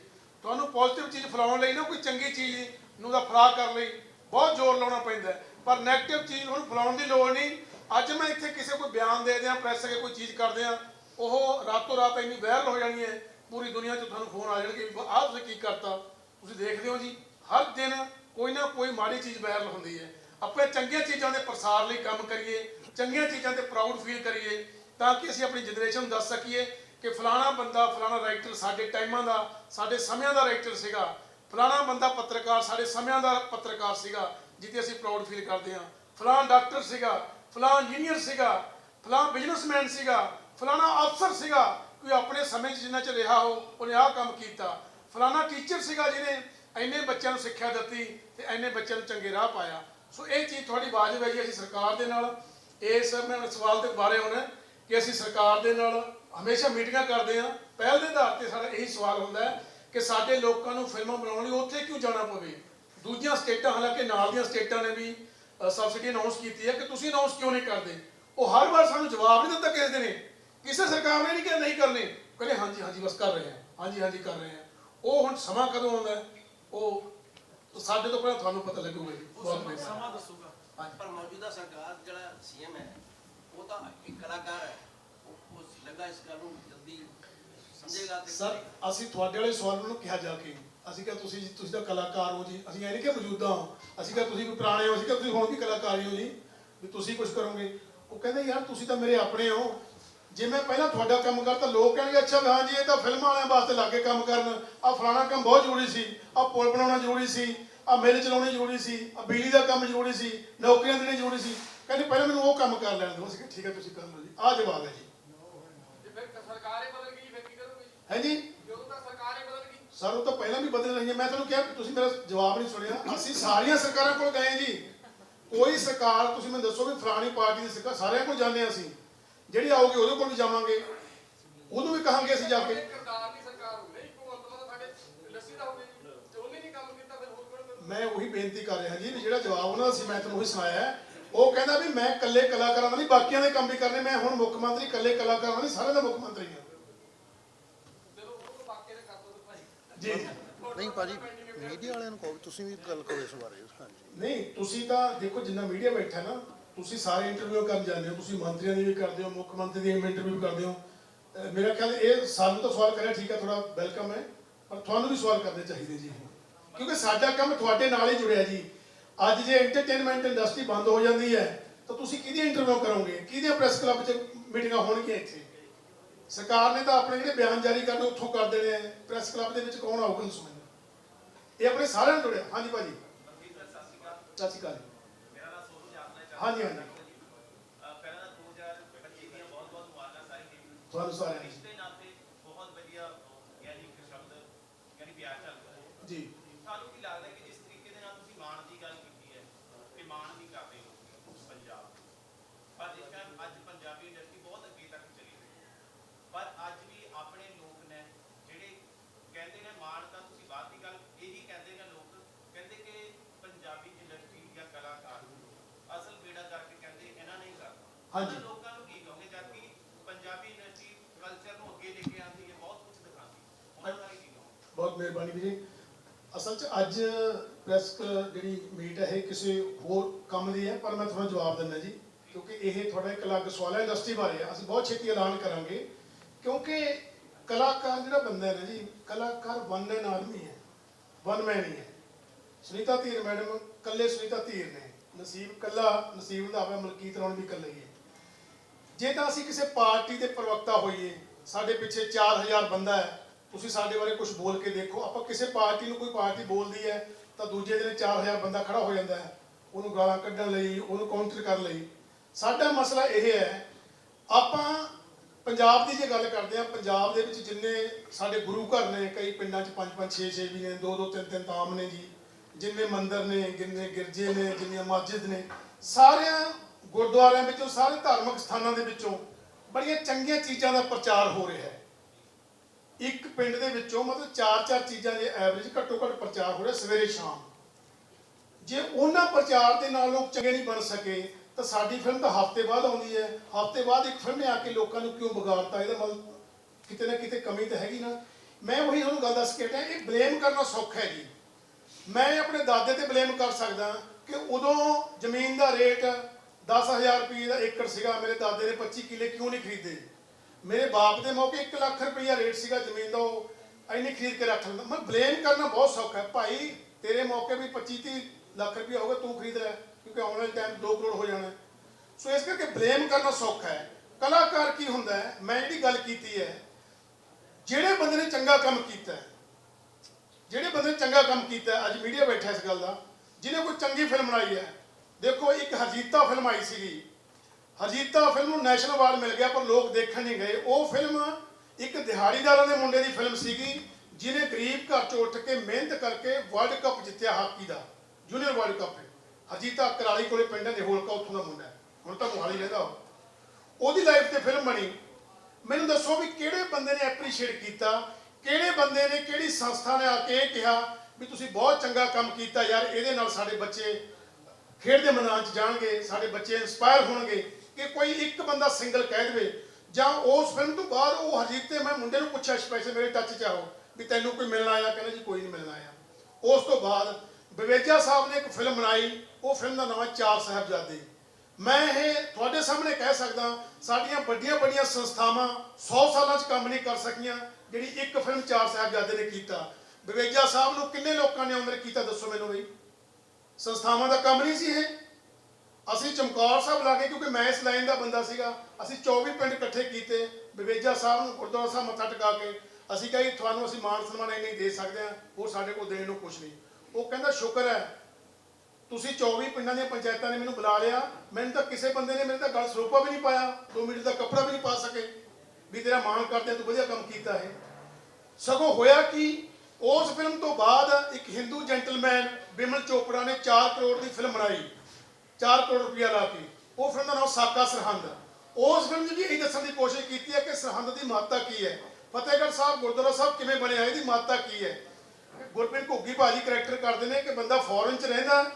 ਤੁਹਾਨੂੰ ਪੋਜ਼ਿਟਿਵ ਚੀਜ਼ ਫੈਲਾਉਣ ਲਈ ਨਾ ਕੋਈ ਚੰਗੀ ਚੀਜ਼ ਨੂੰ ਦਾ ਫਲਾ ਕਰਨ ਲਈ, ਬਹੁਤ ਜ਼ੋਰ ਲਾਉਣਾ ਪੈਂਦਾ ਪਰ 네ਗੇਟਿਵ ਚੀਜ਼ ਨੂੰ ਫੈਲਾਉਣ ਦੀ ਲੋੜ ਨਹੀਂ। ਅੱਜ ਮੈਂ ਇੱਥੇ ਕਿਸੇ ਕੋਈ ਬਿਆਨ ਦੇ ਦਿਆਂ ਪ੍ਰੈਸ ਅਗੇ ਕੋਈ ਚੀਜ਼ ਕਰਦੇ ਆ ਉਹ ਰਾਤੋਂ ਰਾਤ ਇੰਨੀ ਵਾਇਰਲ ਹੋ ਜਾਣੀ ਹੈ। ਪੂਰੀ ਦੁਨੀਆ 'ਚ ਤੁਹਾਨੂੰ ਫੋਨ ਆ ਜਾਣਗੇ ਆਹ ਤੁਸੀਂ ਕੀ ਕਰਤਾ? ਤੁਸੀਂ ਦੇਖਦੇ ਹੋ ਜੀ, ਹਰ ਦਿਨ ਕੋਈ ਨਾ ਕੋਈ ਮਾੜੀ ਚੀਜ਼ ਵਾਇਰਲ ਹੁੰਦੀ ਹੈ। ਆਪਣੇ ਚੰਗੀਆਂ ਚੀਜ਼ਾਂ ਦੇ ਪ੍ਰਸਾਰ ਲਈ ਕੰਮ ਕਰੀਏ, ਚੰਗੀਆਂ ਚੀਜ਼ਾਂ ਤੇ ਪ੍ਰਾਊਡ ਫੀਲ ਕਰੀਏ, ਤਾਂ ਕਿ ਅਸੀਂ ਆਪਣੀ ਜਨਰੇਸ਼ਨ ਨੂੰ ਦੱਸ ਸਕੀਏ ਕਿ ਫਲਾਣਾ ਬੰਦਾ, ਫਲਾਣਾ ਰਾਈਟਰ ਸਾਡੇ ਟਾਈਮਾਂ ਦਾ, ਸਾਡੇ ਸਮਿਆਂ ਦਾ ਰਾਈਟਰ ਸੀਗਾ। ਫਲਾਣਾ ਬੰਦਾ ਪੱਤਰਕਾਰ ਸਾਡੇ ਸਮਿਆਂ ਦਾ ਪੱਤਰਕਾਰ ਸੀਗਾ ਜਿੱਤੇ ਅਸੀਂ ਪ੍ਰਾਊਡ ਫੀਲ ਕਰਦੇ ਹਾਂ। ਫਲਾਣਾ ਡਾਕਟਰ ਸੀਗਾ, ਫਲਾਣਾ ਇੰਜੀਨੀਅਰ ਸੀਗਾ, ਫਲਾਣਾ ਬਿਜ਼ਨਸਮੈਨ ਸੀਗਾ, ਫਲਾਣਾ ਅਫਸਰ ਸੀਗਾ ਕੋਈ ਆਪਣੇ ਸਮੇਂ 'ਚ ਜਿੰਨਾ ਚ ਰਿਹਾ ਹੋ ਉਹਨੇ ਆਹ ਕੰਮ ਕੀਤਾ। ਫਲਾਣਾ ਟੀਚਰ ਸੀਗਾ ਜਿਹਨੇ ਇੰਨੇ ਬੱਚਿਆਂ ਨੂੰ ਸਿੱਖਿਆ ਦਿੱਤੀ ਤੇ ਇੰਨੇ ਬੱਚਿਆਂ ਨੂੰ ਚੰਗੇ ਰਾਹ ਪਾਇਆ। ਸੋ ਇਹ ਚੀਜ਼ ਤੁਹਾਡੀ ਵਾਜਬ ਹੈ ਜੀ ਅਸੀਂ ਸਰਕਾਰ ਦੇ ਨਾਲ। ਇਸ ਮੈਂ ਸਵਾਲ ਦੇ ਬਾਰੇ ਹੁਣ ਕਿ ਅਸੀਂ ਸਰਕਾਰ ਦੇ ਨਾਲ ਹਮੇਸ਼ਾ ਮੀਟਿੰਗਾਂ ਕਰਦੇ ਹਾਂ। ਪਹਿਲ ਦੇ ਆਧਾਰ ਤੇ ਸਾਡਾ ਇਹੀ ਸਵਾਲ ਹੁੰਦਾ ਹੈ ਕਿ ਸਾਡੇ ਲੋਕਾਂ ਨੂੰ ਫਿਲਮਾਂ ਬਣਾਉਣ ਲਈ ਉੱਥੇ ਕਿਉਂ ਜਾਣਾ ਪਵੇ? ਦੂਜੀਆਂ ਸਟੇਟਾਂ, ਹਾਲਾਂਕਿ ਨਾਲ ਦੀਆਂ ਸਟੇਟਾਂ ਨੇ ਵੀ ਸਬਸਿਡੀ ਅਨਾਉਂਸ ਕੀਤੀ ਹੈ ਕਿ ਤੁਸੀਂ ਅਨਾਉਂਸ ਕਿਉਂ ਨਹੀਂ ਕਰਦੇ? ਉਹ ਹਰ ਵਾਰ ਸਾਨੂੰ ਜਵਾਬ ਨਹੀਂ ਦਿੰਦਾ ਕਿਸੇ ਦੇ ਨੇ। ਕਿਸੇ ਸਰਕਾਰ ਨੇ ਨਹੀਂ ਕਿਹਾ ਨਹੀਂ ਕਰਨੇ। ਕਹਿੰਦੇ ਹਾਂਜੀ ਹਾਂਜੀ ਬਸ ਕਰ ਰਹੇ ਹਾਂ ਹਾਂਜੀ ਹਾਂਜੀ ਕਰ ਰਹੇ ਹਾਂ ਉਹ ਹੁਣ ਸਮਾਂ ਕਦੋਂ ਆਉਂਦਾ? ਉਹ ਸਾਡੇ ਤੋਂ ਪਹਿਲਾਂ ਤੁਹਾਨੂੰ ਪਤਾ ਲੱਗੂਗਾ ਜੀ। ਬਹੁਤ ਮਿਹਰਬਾਨੀ। ਸਮਾਂ ਦੱਸੂਗਾ। ਪਰ ਮੌਜੂਦਾ ਸਰਕਾਰ ਜਿਹੜਾ ਸੀਐਮ ਹੈ ਉਹ ਤਾਂ ਇੱਕ ਕਲਾਕਾਰ ਹੈ। ਉਹ ਉਸ ਲੱਗਾ ਇਸ ਗੱਲ ਨੂੰ ਜਲਦੀ ਸਮਝੇਗਾ ਸਰ ਅਸੀਂ ਤੁਹਾਡੇ ਵਾਲੇ ਸਵਾਲ ਨੂੰ ਕਿਹਾ ਜਾ ਕੇ ਅਸੀਂ ਕਿਹਾ ਤੁਸੀਂ ਤੁਸੀਂ ਤਾਂ ਕਲਾਕਾਰ ਹੋ ਜੀ। ਅਸੀਂ ਇਹ ਨਹੀਂ ਕਿ ਮੌਜੂਦਾ ਹੋ। ਅਸੀਂ ਕਿਹਾ ਤੁਸੀਂ ਕੋਈ ਪੁਰਾਣੇ ਹੋ ਅਸੀਂ ਕਿਹਾ ਤੁਸੀਂ ਹੁਣ ਵੀ ਕਲਾਕਾਰ ਹੀ ਹੋ ਜੀ। ਵੀ ਤੁਸੀਂ ਕੁਝ ਕਰੋਗੇ। ਉਹ ਕਹਿੰਦੇ ਯਾਰ ਤੁਸੀਂ ਤਾਂ ਮੇਰੇ ਆਪਣੇ ਹੋ। ਜੇ ਮੈਂ ਪਹਿਲਾਂ ਤੁਹਾਡਾ ਕੰਮ ਕਰਤਾ ਲੋਕ ਕਹਿਣਗੇ ਅੱਛਾ ਹਾਂ ਜੀ ਇਹ ਤਾਂ ਫਿਲਮਾਂ ਵਾਲਿਆਂ ਵਾਸਤੇ ਲੱਗੇ ਕੰਮ ਕਰਨ। ਆ ਫਲਾਣਾ ਕੰਮ ਬਹੁਤ ਜ਼ਰੂਰੀ ਸੀ। ਆ ਪੁਲ ਬਣਾਉਣਾ ਜ਼ਰੂਰੀ ਸੀ। ਆ ਮਿਲ ਚਲਾਉਣੀ ਜ਼ਰੂਰੀ ਸੀ। ਆ ਬਿਜਲੀ ਦਾ ਕੰਮ ਜ਼ਰੂਰੀ ਸੀ। ਨੌਕਰੀਆਂ ਦੇਣੀ ਜ਼ਰੂਰੀ ਸੀ। ਕਹਿੰਦੇ ਪਹਿਲਾਂ ਮੈਨੂੰ ਉਹ ਕੰਮ ਕਰ ਲੈਣ ਦਿਓ। ਅਸੀਂ ਕਿਹਾ ਠੀਕ ਹੈ ਤੁਸੀਂ ਕਰ ਲਓ ਜੀ। ਆ ਜਵਾਬ ਹੈ ਜੀ। ਜੇ ਫਿਰ ਸਰਕਾਰ ਹੀ ਬਦਲ ਗਈ ਫਿਰ ਕੀ ਕਰੋਗੇ ਜੀ? ਹੈ ਜੀ। ਜਦੋਂ ਤਾਂ ਸਰਕਾਰ ਹੀ ਬਦਲ ਗਈ। ਸਰ ਉਹ ਤਾਂ ਪਹਿਲਾਂ ਵੀ ਬਦਲ ਰਹੀ ਹੈ ਮੈਂ ਤੁਹਾਨੂੰ ਕਿਹਾ ਤੁਸੀਂ ਮੇਰਾ ਜਵਾਬ ਨਹੀਂ ਸੁਣਿਆ। ਅਸੀਂ ਸਾਰੀਆਂ ਸਰਕਾਰਾਂ ਕੋਲ ਗਏ ਜੀ। ਕੋਈ ਸਰਕਾਰ ਤੁਸੀਂ ਮੈਨੂੰ ਦੱਸੋ ਵੀ ਫਲਾਣੀ ਪਾਰਟੀ ਦੀ ਸਰਕਾਰ ਸਾਰਿਆਂ ਕੋਲ ਜਾਂਦੇ ਹਾਂ ਅਸੀਂ। ਜਿਹੜੀ ਆਊਗੀ ਉਹਦੇ ਕੋਲ ਵੀ ਜਾਵਾਂਗੇ। ਉਹਨੂੰ ਵੀ ਕਹਾਂਗੇ ਅਸੀਂ ਜਾ ਕੇ। ਇਹ ਕਿਰਦਾਰ ਦੀ ਸਰਕਾਰ ਹੋ ਗਈ ਕੋਈ ਮਤਲਬ ਸਾਡੇ ਲੱਸੀ ਦਾ ਹੋ ਗਈ ਤੇ ਉਹਨੇ ਨਹੀਂ ਕੰਮ ਕੀਤਾ ਫਿਰ ਹੋਰ ਕੋਣ ਕਰੂ ਮੈਂ ਉਹੀ ਬੇਨਤੀ ਕਰ ਰਿਹਾ ਜੀ ਜਿਹੜਾ ਜਵਾਬ ਉਹਨਾਂ ਦਾ ਸੀ ਮੈਂ ਤੁਹਾਨੂੰ ਉਹੀ ਸੁਣਾਇਆ। ਉਹ ਕਹਿੰਦਾ ਵੀ ਮੈਂ ਇਕੱਲੇ ਕਲਾਕਾਰਾਂ ਦਾ ਨਹੀਂ ਬਾਕੀਆਂ ਦੇ ਕੰਮ ਵੀ ਕਰਨੇ। ਮੈਂ ਹੁਣ ਮੁੱਖ ਮੰਤਰੀ ਇਕੱਲੇ ਕਲਾਕਾਰਾਂ ਦਾ ਨਹੀਂ ਸਾਰਿਆਂ ਦਾ ਮੁੱਖ ਮੰਤਰੀ ਹਾਂ। ਜੀ। ਨਹੀਂ ਭਾਜੀ ਮੀਡੀਆ ਵਾਲਿਆਂ ਨੂੰ ਕਹੋ ਤੁਸੀਂ ਵੀ ਗੱਲ ਕਰੋ ਇਸ ਬਾਰੇ। ਹਾਂਜੀ। ਨਹੀਂ ਤੁਸੀਂ ਤਾਂ ਦੇਖੋ ਜਿੰਨਾ ਮੀਡੀਆ ਬੈਠਾ ਨਾ ਤੁਸੀਂ ਸਾਰੇ ਇੰਟਰਵਿਊ ਕਰਨ ਜਾਂਦੇ ਹੋ, ਤੁਸੀਂ ਮੰਤਰੀਆਂ ਦੀ ਵੀ ਕਰਦੇ ਹੋ, ਮੁੱਖ ਮੰਤਰੀ ਦੀ ਵੀ ਇੰਟਰਵਿਊ ਕਰਦੇ ਹੋ। ਮੇਰਾ ਖਿਆਲ ਇਹ ਸਾਨੂੰ ਤਾਂ ਸਵਾਲ ਕਰਿਆ, ਠੀਕ ਹੈ ਥੋੜਾ ਵੈਲਕਮ ਹੈ, ਪਰ ਤੁਹਾਨੂੰ ਵੀ ਸਵਾਲ ਕਰਨੇ ਚਾਹੀਦੇ ਜੀ। ਕਿਉਂਕਿ ਸਾਡਾ ਕੰਮ ਤੁਹਾਡੇ ਨਾਲ ਹੀ ਜੁੜਿਆ ਜੀ। ਅੱਜ ਜੇ ਐਂਟਰਟੇਨਮੈਂਟ ਇੰਡਸਟਰੀ ਬੰਦ ਹੋ ਜਾਂਦੀ ਹੈ, ਤਾਂ ਤੁਸੀਂ ਕਿਹਦੀ ਇੰਟਰਵਿਊ ਕਰੋਗੇ? ਕਿਹਦੀਆਂ ਪ੍ਰੈਸ ਕਲੱਬ 'ਚ ਮੀਟਿੰਗਾਂ ਹੋਣਗੀਆਂ ਇੱਥੇ? ਸਰਕਾਰ ਨੇ ਤਾਂ ਆਪਣੇ ਜਿਹੜੇ ਬਿਆਨ ਜਾਰੀ ਕਰਨੇ ਉੱਥੋਂ ਕਰ ਦੇਣੇ ਆ। ਪ੍ਰੈਸ ਕਲੱਬ ਦੇ ਵਿੱਚ ਕੌਣ ਆਊਗਾ ਨੂੰ ਸੁਣਨ ਇਹ ਆਪਣੇ ਸਾਰਿਆਂ ਨੂੰ ਜੁੜਿਆ। ਹਾਂਜੀ ਭਾਜੀ। ਸਤਿ ਸ਼੍ਰੀ ਅਕਾਲ ਜੀ। ਮੇਰਾ ਨਾਮ ਸੋਨੂ ਜਾਦਨਾ ਹੈ ਹਾਂਜੀ ਹਾਂਜੀ। ਪਹਿਲਾਂ ਤਾਂ 2025 ਦੀਆਂ ਬਹੁਤ ਬਹੁਤ ਮੁਬਾਰਕਾਂ ਸਾਰੀ ਟੀਮ ਨੂੰ ਤੁਹਾਨੂੰ ਸਾਰਿਆਂ ਨੂੰ ਰਿਸ਼ਤੇ ਨਾਤੇ ਬਹੁਤ ਵਧੀਆ ਯਾਨੀ ਕਿ ਸ਼ਬਦ ਯਾਨੀ ਪਿਆਰ ਚੱਲ ਰਿਹਾ ਜੀ ਤੁਹਾਨੂੰ ਕੀ ਲੱਗਦਾ ਕਿ ਜਿਸ ਤਰੀਕੇ ਦੇ ਨਾਲ ਤੁਸੀਂ ਮਾਣ ਦੀ ਗੱਲ ਕੀਤੀ ਹੈ ਕਿ ਮਾਣ ਵੀ ਕਰਦੇ ਹੋ ਪੰਜਾਬ ਪਰ ਇਸ ਟਾਈਮ ਅੱਜ ਪੰਜਾਬੀ ਇੰਡਸਟਰੀ ਬਹੁਤ ਅੱਗੇ ਤੱਕ ਚਲੀ ਗਈ ਹੈ ਪਰ ਅੱਜ ਵੀ ਆਪਣੇ ਲੋਕ ਨੇ ਜਿਹੜੇ ਕਹਿੰਦੇ ਨੇ ਮਾਣ ਤਾਂ ਤੁਸੀਂ ਬਾਅਦ ਦੀ ਗੱਲ ਇਹੀ ਕਹਿੰਦੇ ਨੇ ਲੋਕ ਕਹਿੰਦੇ ਕਿ ਪੰਜਾਬੀ ਇੰਡਸਟਰੀ ਜਾਂ ਕਲਾਕਾਰ ਅਸਲ ਬੇੜਾ ਕਰਕੇ ਕਹਿੰਦੇ ਇਹਨਾਂ ਨੇ ਹੀ ਕਰਨਾ ਹਾਂਜੀ। ਉਹਨਾਂ ਲੋਕਾਂ ਨੂੰ ਕੀ ਕਹੋਗੇ ਜਦ ਕਿ ਪੰਜਾਬੀ ਇੰਡਸਟਰੀ ਕਲਚਰ ਨੂੰ ਅੱਗੇ ਲੈ ਕੇ ਆਉਂਦੀ ਹੈ ਬਹੁਤ ਕੁਝ ਦਿਖਾਉਂਦੀ ਹੈ ਉਹਨਾਂ ਬਾਰੇ ਕੀ ਕਹੋਗੇ ਬਹੁਤ ਮਿਹਰਬਾਨੀ ਵੀਰੇ ਅਸਲ 'ਚ ਅੱਜ ਪ੍ਰੈਸ ਜਿਹੜੀ ਮੀਟ ਹੈ ਇਹ ਕਿਸੇ ਹੋਰ ਕੰਮ ਦੀ ਹੈ, ਪਰ ਮੈਂ ਤੁਹਾਨੂੰ ਜਵਾਬ ਦਿੰਦਾ ਜੀ, ਕਿਉਂਕਿ ਇਹ ਤੁਹਾਡਾ ਇੱਕ ਅਲੱਗ ਸਵਾਲ ਹੈ ਇੰਡਸਟਰੀ ਬਾਰੇ ਹੈ ਅਸੀਂ ਬਹੁਤ ਛੇਤੀ ਐਲਾਨ ਕਰਾਂਗੇ, ਕਿਉਂਕਿ ਕਲਾਕਾਰ ਜਿਹੜਾ ਬੰਦਾ ਹੈ ਨਾ ਜੀ, ਕਲਾਕਾਰ ਵਨ ਮੈਨ ਆਰਮੀ ਹੈ ਵਨ ਮੈਨ ਹੀ ਹੈ। ਸੁਨੀਤਾ ਧੀਰ ਮੈਡਮ ਕੱਲੇ ਸੁਨੀਤਾ ਧੀਰ ਨੇ, ਨਸੀਬ ਕੱਲਾ ਨਸੀਬ ਦਾ ਆਵੇ ਮਲਕੀਤ ਰੌਣ ਵੀ ਕੱਲੇ ਹੀ ਹੈ। ਜੇ ਤਾਂ ਅਸੀਂ ਕਿਸੇ ਪਾਰਟੀ ਦੇ ਪ੍ਰਵਕਤਾ ਹੋਈਏ, ਸਾਡੇ ਪਿੱਛੇ 4000 ਬੰਦਾ ਹੈ ਤੁਸੀਂ ਸਾਡੇ ਬਾਰੇ ਕੁਝ ਬੋਲ ਕੇ ਦੇਖੋ। ਆਪਾਂ ਕਿਸੇ ਪਾਰਟੀ ਨੂੰ ਕੋਈ ਪਾਰਟੀ ਬੋਲਦੀ ਹੈ, ਤਾਂ ਦੂਜੇ ਦਿਨ 4000 ਬੰਦਾ ਖੜਾ ਹੋ ਜਾਂਦਾ ਹੈ। ਉਹਨੂੰ ਗਾਲਾਂ ਕੱਢਣ ਲਈ, ਉਹਨੂੰ ਕਾਊਂਟਰ ਕਰਨ ਲਈ। ਸਾਡਾ ਮਸਲਾ ਇਹ ਹੈ, ਆਪਾਂ ਪੰਜਾਬ ਦੀ ਜੇ ਗੱਲ ਕਰਦੇ ਆ ਪੰਜਾਬ ਦੇ ਵਿੱਚ ਜਿੰਨੇ ਸਾਡੇ ਗੁਰੂ ਘਰ ਨੇ, ਕਈ ਪਿੰਡਾਂ 'ਚ ਪੰਜ ਪੰਜ 6 6 ਵੀ ਨੇ, ਦੋ ਦੋ, ਤਿੰਨ ਤਿੰਨ ਤਾਮ ਨੇ ਜੀ। ਜਿੰਨੇ ਮੰਦਰ ਨੇ, ਜਿੰਨੇ ਗਿਰਜੇ ਨੇ, ਜਿੰਨੀਆਂ ਮਸਜਿਦ ਨੇ, ਸਾਰਿਆਂ ਗੁਰਦੁਆਰਿਆਂ ਵਿੱਚੋਂ, ਸਾਰੇ ਧਾਰਮਿਕ ਸਥਾਨਾਂ ਦੇ ਵਿੱਚੋਂ ਬੜੀਆਂ ਚੰਗੀਆਂ ਚੀਜ਼ਾਂ ਦਾ ਪ੍ਰਚਾਰ ਹੋ ਰਿਹਾ ਹੈ। ਇੱਕ ਪਿੰਡ ਦੇ ਵਿੱਚੋਂ ਮਤਲਬ ਚਾਰ ਚਾਰ ਚੀਜ਼ਾਂ ਦੇ ਐਵਰੇਜ ਘੱਟੋ ਘੱਟ ਪ੍ਰਚਾਰ ਹੋ ਰਿਹਾ ਸਵੇਰੇ ਸ਼ਾਮ। ਜੇ ਉਹਨਾਂ ਪ੍ਰਚਾਰ ਦੇ ਨਾਲ ਲੋਕ ਚੰਗੇ ਨਹੀਂ ਬਣ ਸਕੇ ਤਾਂ ਸਾਡੀ ਫਿਲਮ ਤਾਂ ਹਫ਼ਤੇ ਬਾਅਦ ਆਉਂਦੀ ਹੈ। ਹਫ਼ਤੇ ਬਾਅਦ ਇੱਕ ਫਿਲਮ ਨੇ ਆ ਕੇ ਲੋਕਾਂ ਨੂੰ ਕਿਉਂ ਵਿਗਾੜਤਾ? ਇਹਦਾ ਮਤਲਬ ਕਿਤੇ ਨਾ ਕਿਤੇ ਕਮੀ ਤਾਂ ਹੈਗੀ ਨਾ। ਮੈਂ ਉਹੀ ਤੁਹਾਨੂੰ ਗੱਲ ਦੱਸ ਕੇ ਹਟਿਆ ਇਹ ਬਲੇਮ ਕਰਨਾ ਸੌਖਾ ਹੈ ਜੀ। ਮੈਂ ਆਪਣੇ ਦਾਦੇ ਤੇ ਬਲੇਮ ਕਰ ਸਕਦਾ ਕਿ ਉਦੋਂ ਜ਼ਮੀਨ ਦਾ ਰੇਟ 10000 ਰੁਪਏ ਦਾ ਏਕੜ ਸੀਗਾ ਮੇਰੇ ਦਾਦੇ ਨੇ 25 ਕਿੱਲੇ ਕਿਉਂ ਨਹੀਂ ਖਰੀਦੇ? ਮੇਰੇ ਬਾਪ ਦੇ ਮੌਕੇ 1 ਲੱਖ ਰੁਪਈਆ ਰੇਟ ਸੀਗਾ ਜ਼ਮੀਨ ਦਾ, ਉਹ ਐਨੀ ਖਰੀਦ ਕੇ ਰੱਖ ਲੈਂਦਾ। ਮੈਂ ਬਲੇਮ ਕਰਨਾ ਬਹੁਤ ਸੌਖਾ ਹੈ। ਭਾਈ, ਤੇਰੇ ਮੌਕੇ ਵੀ 25 30 ਲੱਖ ਰੁਪਈਆ ਹੋਗਾ ਤੂੰ ਖਰੀਦ ਲੈ, ਕਿਉਂਕਿ ਆਉਣ ਵਾਲੇ ਟਾਈਮ 2 ਕਰੋੜ ਹੋ ਜਾਣਾ। ਸੋ ਇਸ ਕਰਕੇ ਬਲੇਮ ਕਰਨਾ ਸੌਖਾ ਹੈ। ਕਲਾਕਾਰ ਕੀ ਹੁੰਦਾ ਹੈ? ਮੈਂ ਜਿਹੜੀ ਗੱਲ ਕੀਤੀ ਹੈ, ਜਿਹੜੇ ਬੰਦੇ ਨੇ ਚੰਗਾ ਕੰਮ ਕੀਤਾ ਜਿਹੜੇ ਬੰਦੇ ਨੇ ਚੰਗਾ ਕੰਮ ਕੀਤਾ ਅੱਜ ਮੀਡੀਆ ਬੈਠਾ ਇਸ ਗੱਲ ਦਾ, ਜਿਹਨੇ ਕੋਈ ਚੰਗੀ ਫਿਲਮ ਬਣਾਈ ਹੈ। ਦੇਖੋ, ਇੱਕ ਹਰਜੀਤਾ ਫਿਲਮ ਆਈ ਸੀਗੀ ਹਰਜੀਤਾ ਫਿਲਮ ਨੂੰ ਨੈਸ਼ਨਲ ਅਵਾਰਡ ਮਿਲ ਗਿਆ, ਪਰ ਲੋਕ ਦੇਖਣ ਨਹੀਂ ਗਏ। ਉਹ ਫਿਲਮ ਇੱਕ ਦਿਹਾੜੀਦਾਰਾਂ ਦੇ ਮੁੰਡੇ ਦੀ ਫਿਲਮ ਸੀਗੀ, ਜਿਹਨੇ ਗਰੀਬ ਘਰ ਚੋਂ ਉੱਠ ਕੇ ਮਿਹਨਤ ਕਰਕੇ ਵਰਲਡ ਕੱਪ ਜਿੱਤਿਆ ਹਾਕੀ ਦਾ। ਜੂਨੀਅਰ ਵਰਲਡ ਕੱਪ ਹਰਜੀਤਾ ਕਰਾਲੀ ਕੋਲੇ ਪਿੰਡ ਦੇ ਹੋਲਕਾ ਉੱਥੋਂ ਦਾ ਮੁੰਡਾ ਹੁਣ ਤਾਂ ਮੁਹਾਲੀ ਰਹਿੰਦਾ ਉਹ। ਉਹਦੀ ਲਾਈਫ ਤੇ ਫਿਲਮ ਬਣੀ। ਮੈਨੂੰ ਦੱਸੋ ਵੀ ਕਿਹੜੇ ਬੰਦੇ ਨੇ ਐਪਰੀਸ਼ੀਏਟ ਕੀਤਾ? ਕਿਹੜੇ ਬੰਦੇ ਨੇ ਕਿਹੜੀ ਸੰਸਥਾ ਨੇ ਆ ਕੇ ਇਹ ਕਿਹਾ ਵੀ ਤੁਸੀਂ ਬਹੁਤ ਚੰਗਾ ਕੰਮ ਕੀਤਾ ਯਾਰ, ਇਹਦੇ ਨਾਲ ਸਾਡੇ ਬੱਚੇ ਖੇਡ ਦੇ ਮੈਦਾਨ 'ਚ ਜਾਣਗੇ, ਸਾਡੇ ਬੱਚੇ ਇਨਸਪਾਇਰ ਹੋਣਗੇ। ਕਿ ਕੋਈ ਇੱਕ ਬੰਦਾ ਸਿੰਗਲ ਕਹਿ ਦੇਵੇ, ਜਾਂ ਉਸ ਫਿਲਮ ਤੋਂ ਬਾਅਦ ਉਹ ਹਰਜੀਤ ਤੇ ਮੈਂ ਮੁੰਡੇ ਨੂੰ ਪੁੱਛਿਆ ਸਪੈਸ਼ਲ ਮੇਰੇ ਟੱਚ 'ਚ ਆਓ ਵੀ ਤੈਨੂੰ ਕੋਈ ਮਿਲਣ ਆਇਆ ਕਹਿੰਦਾ ਜੀ ਕੋਈ ਨਹੀਂ ਮਿਲਣ ਆਇਆ ਉਸ ਤੋਂ ਬਾਅਦ ਬਵੇਜਾ ਸਾਹਿਬ ਨੇ ਇੱਕ ਫਿਲਮ ਬਣਾਈ, ਉਹ ਫਿਲਮ ਦਾ ਨਾਮ ਹੈ ਚਾਰ ਸਾਹਿਬਜ਼ਾਦੇ। ਮੈਂ ਇਹ ਤੁਹਾਡੇ ਸਾਹਮਣੇ ਕਹਿ ਸਕਦਾ, ਸਾਡੀਆਂ ਵੱਡੀਆਂ ਵੱਡੀਆਂ ਸੰਸਥਾਵਾਂ 100 ਸਾਲਾਂ 'ਚ ਕੰਮ ਨਹੀਂ ਕਰ ਸਕੀਆਂ, ਜਿਹੜੀ ਇੱਕ ਫਿਲਮ ਚਾਰ ਸਾਹਿਬਜ਼ਾਦੇ ਨੇ ਕੀਤਾ। ਬਵੇਜਾ ਸਾਹਿਬ ਨੂੰ ਕਿੰਨੇ ਲੋਕਾਂ ਨੇ ਅੰਦਰ ਕੀਤਾ, ਦੱਸੋ ਮੈਨੂੰ ਬਈ। ਸੰਸਥਾਵਾਂ ਦਾ ਕੰਮ ਨਹੀਂ ਸੀ ਇਹ? ਅਸੀਂ ਚਮਕੌਰ ਸਾਹਿਬ ਲਾ ਕੇ ਕਿਉਂਕਿ ਮੈਂ ਇਸ ਲਾਈਨ ਦਾ ਬੰਦਾ ਸੀਗਾ। ਅਸੀਂ 24 ਪਿੰਡ ਇਕੱਠੇ ਕੀਤੇ ਬਵੇਜਾ ਸਾਹਿਬ ਨੂੰ ਗੁਰਦੁਆਰਾ ਸਾਹਿਬ ਮੱਥਾ ਟਿਕਾ ਕੇ, ਅਸੀਂ ਕਹੀ, ਤੁਹਾਨੂੰ ਅਸੀਂ ਮਾਨ ਸਨਮਾਨ ਇੰਨੇ ਹੀ ਦੇ ਸਕਦੇ ਹਾਂ, ਹੋਰ ਸਾਡੇ ਕੋਲ ਦੇਣ ਨੂੰ ਕੁਝ ਨਹੀਂ। ਉਹ ਕਹਿੰਦਾ, ਸ਼ੁਕਰ ਹੈ, ਤੁਸੀਂ 24 ਪਿੰਡਾਂ ਦੀਆਂ ਪੰਚਾਇਤਾਂ ਨੇ ਮੈਨੂੰ ਬੁਲਾ ਲਿਆ। ਮੈਨੂੰ ਤਾਂ ਕਿਸੇ ਬੰਦੇ ਨੇ ਮੇਰੇ ਤਾਂ ਗਲ ਸਰੋਪਾ ਵੀ ਨਹੀਂ ਪਾਇਆ 2 ਮੀਟਰ ਦਾ ਕੱਪੜਾ ਵੀ ਨਹੀਂ ਪਾ ਸਕੇ, ਵੀ ਤੇਰਾ ਮਾਣ ਕਰਦੇ ਤੂੰ ਵਧੀਆ ਕੰਮ ਕੀਤਾ ਹੈ ਸਗੋਂ ਹੋਇਆ ਕਿ, ਉਸ ਫਿਲਮ ਤੋਂ ਬਾਅਦ ਇੱਕ ਹਿੰਦੂ ਜੈਂਟਲਮੈਨ ਬਿਮਲ ਚੋਪੜਾ ਨੇ 4 ਕਰੋੜ ਦੀ ਫਿਲਮ ਬਣਾਈ। 4 ਕਰੋੜ ਰੁਪਇਆ ਲਾ ਕੇ, ਉਹ ਫਿਲਮ ਦਾ ਨਾਮ ਸਾਕਾ ਸਰਹੰਦ ਉਸ ਫਿਲਮ 'ਚ ਵੀ ਇਹੀ ਦੱਸਣ ਦੀ ਕੋਸ਼ਿਸ਼ ਕੀਤੀ ਹੈ ਕਿ ਸਰਹੰਦ ਦੀ ਮਹੱਤਤਾ ਕੀ ਹੈ। ਫਤਿਹਗੜ੍ਹ ਸਾਹਿਬ, ਗੁਰਦੁਆਰਾ ਸਾਹਿਬ ਕਿਵੇਂ ਬਣਿਆ, ਇਹਦੀ ਮਹੱਤਤਾ ਕੀ ਹੈ? ਗੁਰਪ੍ਰੀਤ ਘੁੱਗੀ ਭਾਜੀ ਕਰੈਕਟਰ ਕਰਦੇ ਨੇ ਕਿ ਬੰਦਾ ਫੋਰਨ 'ਚ ਰਹਿੰਦਾ,